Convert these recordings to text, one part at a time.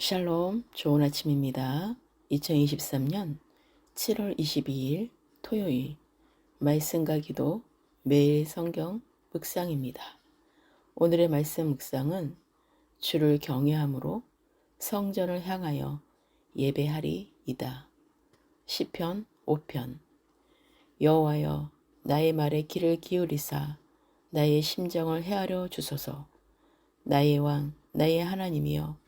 샬롬, 좋은 아침입니다. 2023년 7월 22일 토요일 말씀과 기도 매일 성경 묵상입니다. 오늘의 말씀 묵상은 주를 경외함으로 성전을 향하여 예배하리이다. 시편 5편 여호와여 나의 말에 귀를 기울이사 나의 심정을 헤아려 주소서 나의 왕 나의 하나님이여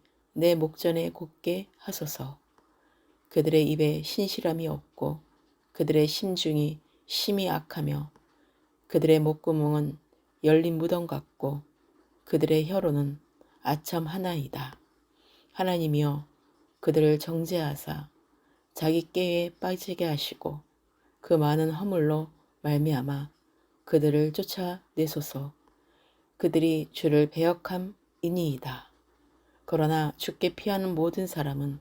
내 목전에 곧게 하소서. 그들의 입에 신실함이 없고 그들의 심중이 심히 악하며 그들의 목구멍은 열린 무덤 같고 그들의 혀로는 아참 하나이다. 하나님이여 그들을 정죄하사 자기 깨에 빠지게 하시고 그 많은 허물로 말미암아 그들을 쫓아내소서. 그들이 주를 배역함이니이다. 그러나 죽게 피하는 모든 사람은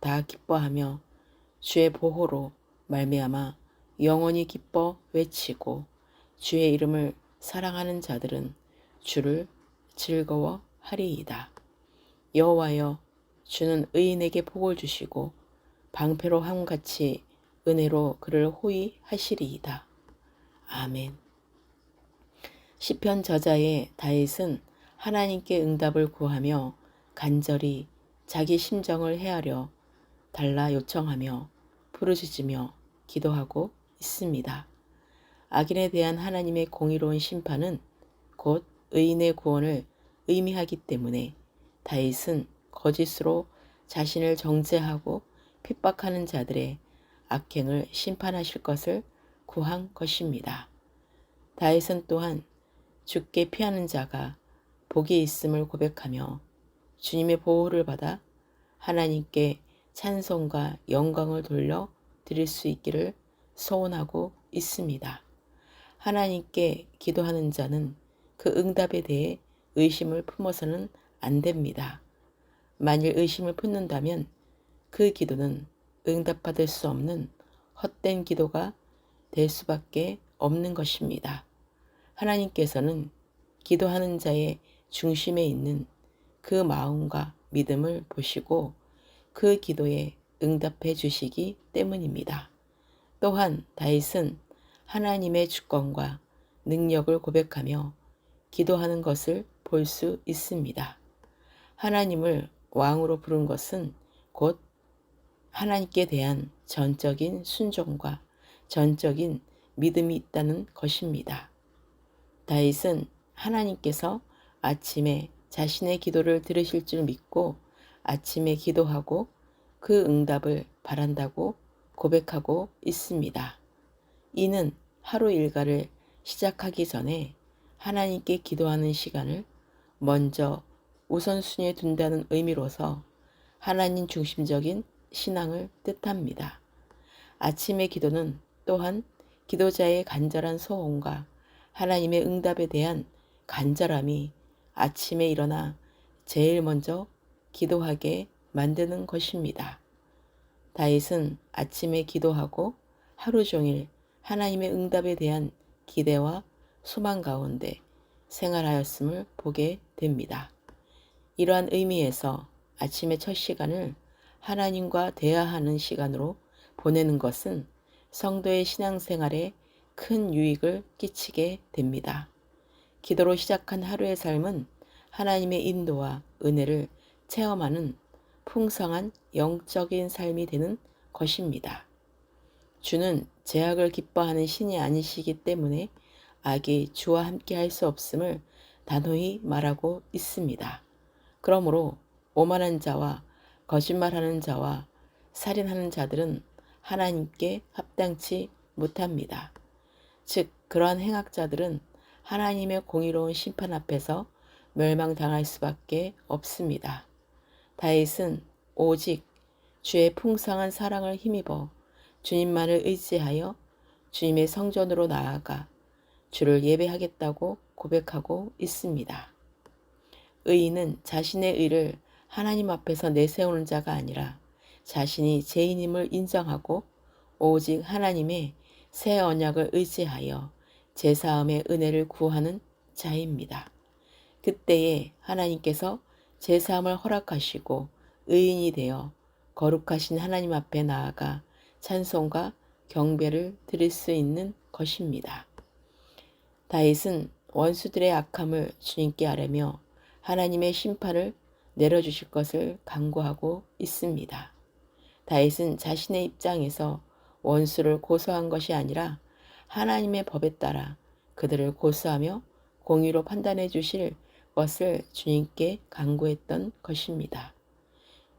다 기뻐하며 주의 보호로 말미암아 영원히 기뻐 외치고 주의 이름을 사랑하는 자들은 주를 즐거워하리이다. 여호와여 주는 의인에게 복을 주시고 방패로 함같이 은혜로 그를 호위하시리이다. 아멘. 시편 저자의 다윗은 하나님께 응답을 구하며 간절히 자기 심정을 헤아려 달라 요청하며 부르짖으며 기도하고 있습니다. 악인에 대한 하나님의 공의로운 심판은 곧 의인의 구원을 의미하기 때문에 다윗은 거짓으로 자신을 정죄하고 핍박하는 자들의 악행을 심판하실 것을 구한 것입니다. 다윗은 또한 죽게 피하는 자가 복이 있음을 고백하며 주님의 보호를 받아 하나님께 찬송과 영광을 돌려 드릴 수 있기를 소원하고 있습니다. 하나님께 기도하는 자는 그 응답에 대해 의심을 품어서는 안 됩니다. 만일 의심을 품는다면 그 기도는 응답받을 수 없는 헛된 기도가 될 수밖에 없는 것입니다. 하나님께서는 기도하는 자의 중심에 있는 그 마음과 믿음을 보시고 그 기도에 응답해 주시기 때문입니다. 또한 다윗은 하나님의 주권과 능력을 고백하며 기도하는 것을 볼 수 있습니다. 하나님을 왕으로 부른 것은 곧 하나님께 대한 전적인 순종과 전적인 믿음이 있다는 것입니다. 다윗은 하나님께서 아침에 자신의 기도를 들으실 줄 믿고 아침에 기도하고 그 응답을 바란다고 고백하고 있습니다. 이는 하루 일과를 시작하기 전에 하나님께 기도하는 시간을 먼저 우선순위에 둔다는 의미로서 하나님 중심적인 신앙을 뜻합니다. 아침의 기도는 또한 기도자의 간절한 소원과 하나님의 응답에 대한 간절함이 아침에 일어나 제일 먼저 기도하게 만드는 것입니다. 다윗은 아침에 기도하고 하루 종일 하나님의 응답에 대한 기대와 소망 가운데 생활하였음을 보게 됩니다. 이러한 의미에서 아침의 첫 시간을 하나님과 대화하는 시간으로 보내는 것은 성도의 신앙생활에 큰 유익을 끼치게 됩니다. 기도로 시작한 하루의 삶은 하나님의 인도와 은혜를 체험하는 풍성한 영적인 삶이 되는 것입니다. 주는 제약을 기뻐하는 신이 아니시기 때문에 악이 주와 함께 할 수 없음을 단호히 말하고 있습니다. 그러므로 오만한 자와 거짓말하는 자와 살인하는 자들은 하나님께 합당치 못합니다. 즉, 그러한 행악자들은 하나님의 공의로운 심판 앞에서 멸망당할 수밖에 없습니다. 다윗은 오직 주의 풍성한 사랑을 힘입어 주님만을 의지하여 주님의 성전으로 나아가 주를 예배하겠다고 고백하고 있습니다. 의인은 자신의 의를 하나님 앞에서 내세우는 자가 아니라 자신이 죄인임을 인정하고 오직 하나님의 새 언약을 의지하여 제사함의 은혜를 구하는 자입니다. 그때에 하나님께서 제사함을 허락하시고 의인이 되어 거룩하신 하나님 앞에 나아가 찬송과 경배를 드릴 수 있는 것입니다. 다윗은 원수들의 악함을 주님께 아뢰며 하나님의 심판을 내려주실 것을 간구하고 있습니다. 다윗은 자신의 입장에서 원수를 고소한 것이 아니라 하나님의 법에 따라 그들을 고소하며 공의로 판단해 주실 것을 주님께 간구했던 것입니다.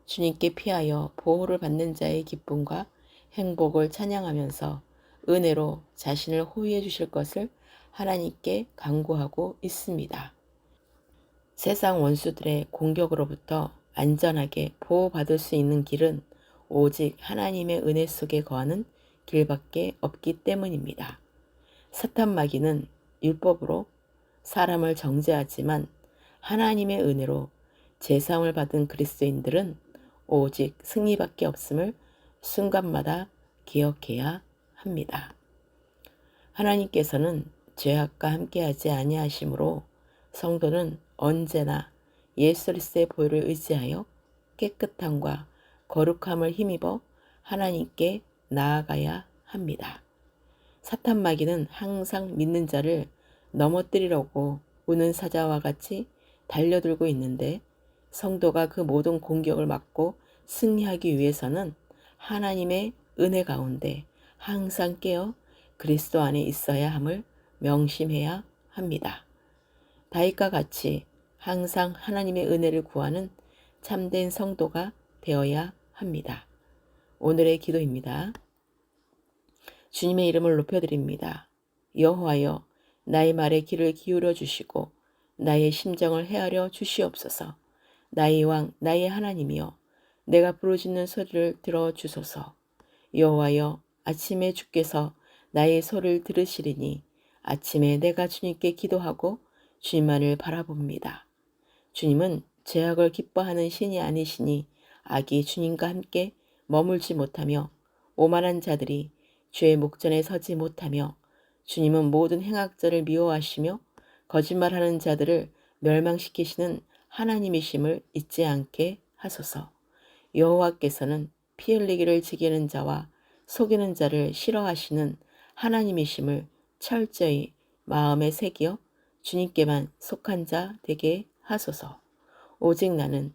주님께 피하여 보호를 받는 자의 기쁨과 행복을 찬양하면서 은혜로 자신을 호위해 주실 것을 하나님께 간구하고 있습니다. 세상 원수들의 공격으로부터 안전하게 보호받을 수 있는 길은 오직 하나님의 은혜 속에 거하는 길밖에 없기 때문입니다. 사탄 마귀는 율법으로 사람을 정죄하지만 하나님의 은혜로 제사함을 받은 그리스도인들은 오직 승리밖에 없음을 순간마다 기억해야 합니다. 하나님께서는 죄악과 함께하지 아니하심으로 성도는 언제나 예수 그리스도의 보혈을 의지하여 깨끗함과 거룩함을 힘입어 하나님께 나아가야 합니다. 사탄 마귀는 항상 믿는 자를 넘어뜨리려고 우는 사자와 같이 달려들고 있는데 성도가 그 모든 공격을 막고 승리하기 위해서는 하나님의 은혜 가운데 항상 깨어 그리스도 안에 있어야 함을 명심해야 합니다. 다윗과 같이 항상 하나님의 은혜를 구하는 참된 성도가 되어야 합니다. 오늘의 기도입니다. 주님의 이름을 높여드립니다. 여호와여 나의 말에 귀를 기울여 주시고 나의 심정을 헤아려 주시옵소서. 나의 왕 나의 하나님이여 내가 부르짖는 소리를 들어 주소서. 여호와여 아침에 주께서 나의 소리를 들으시리니 아침에 내가 주님께 기도하고 주님만을 바라봅니다. 주님은 죄악을 기뻐하는 신이 아니시니 악이 주님과 함께 머물지 못하며 오만한 자들이 죄의 목전에 서지 못하며 주님은 모든 행악자를 미워하시며 거짓말하는 자들을 멸망시키시는 하나님이심을 잊지 않게 하소서. 여호와께서는 피 흘리기를 지키는 자와 속이는 자를 싫어하시는 하나님이심을 철저히 마음에 새기어 주님께만 속한 자 되게 하소서. 오직 나는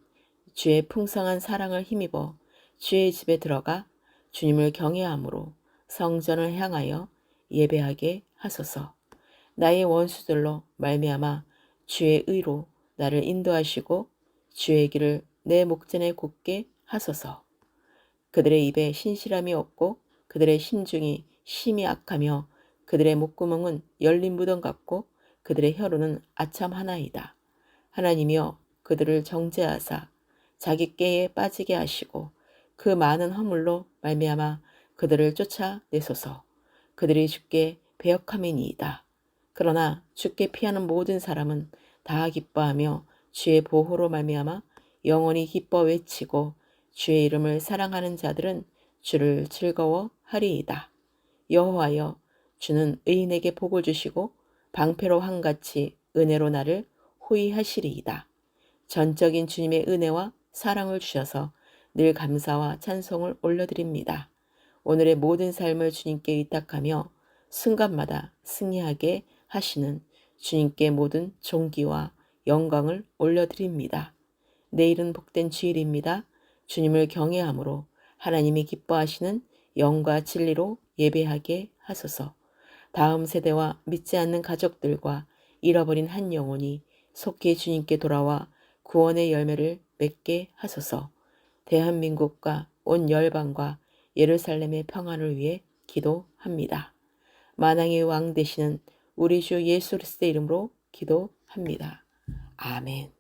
주의 풍성한 사랑을 힘입어 주의 집에 들어가 주님을 경외함으로 성전을 향하여 예배하게 하소서. 나의 원수들로 말미암아 주의 의로 나를 인도하시고 주의 길을 내 목전에 굳게 하소서. 그들의 입에 신실함이 없고 그들의 심중이 심히 악하며 그들의 목구멍은 열린 무덤 같고 그들의 혀로는 아참 하나이다. 하나님이여 그들을 정죄하사 자기 깨에 빠지게 하시고 그 많은 허물로 말미암아 그들을 쫓아내소서. 그들이 죽게 배역함이니이다. 그러나 죽게 피하는 모든 사람은 다 기뻐하며 주의 보호로 말미암아 영원히 기뻐 외치고 주의 이름을 사랑하는 자들은 주를 즐거워하리이다. 여호와여 주는 의인에게 복을 주시고 방패로 한같이 은혜로 나를 호위하시리이다. 전적인 주님의 은혜와 사랑을 주셔서 늘 감사와 찬송을 올려드립니다. 오늘의 모든 삶을 주님께 의탁하며 순간마다 승리하게 하시는 주님께 모든 존귀와 영광을 올려드립니다. 내일은 복된 주일입니다. 주님을 경외함으로 하나님이 기뻐하시는 영과 진리로 예배하게 하소서. 다음 세대와 믿지 않는 가족들과 잃어버린 한 영혼이 속히 주님께 돌아와 구원의 열매를 맺게 하소서. 대한민국과 온 열방과 예루살렘의 평안을 위해 기도합니다. 만왕의 왕 되시는 우리 주 예수 그리스도의 이름으로 기도합니다. 아멘.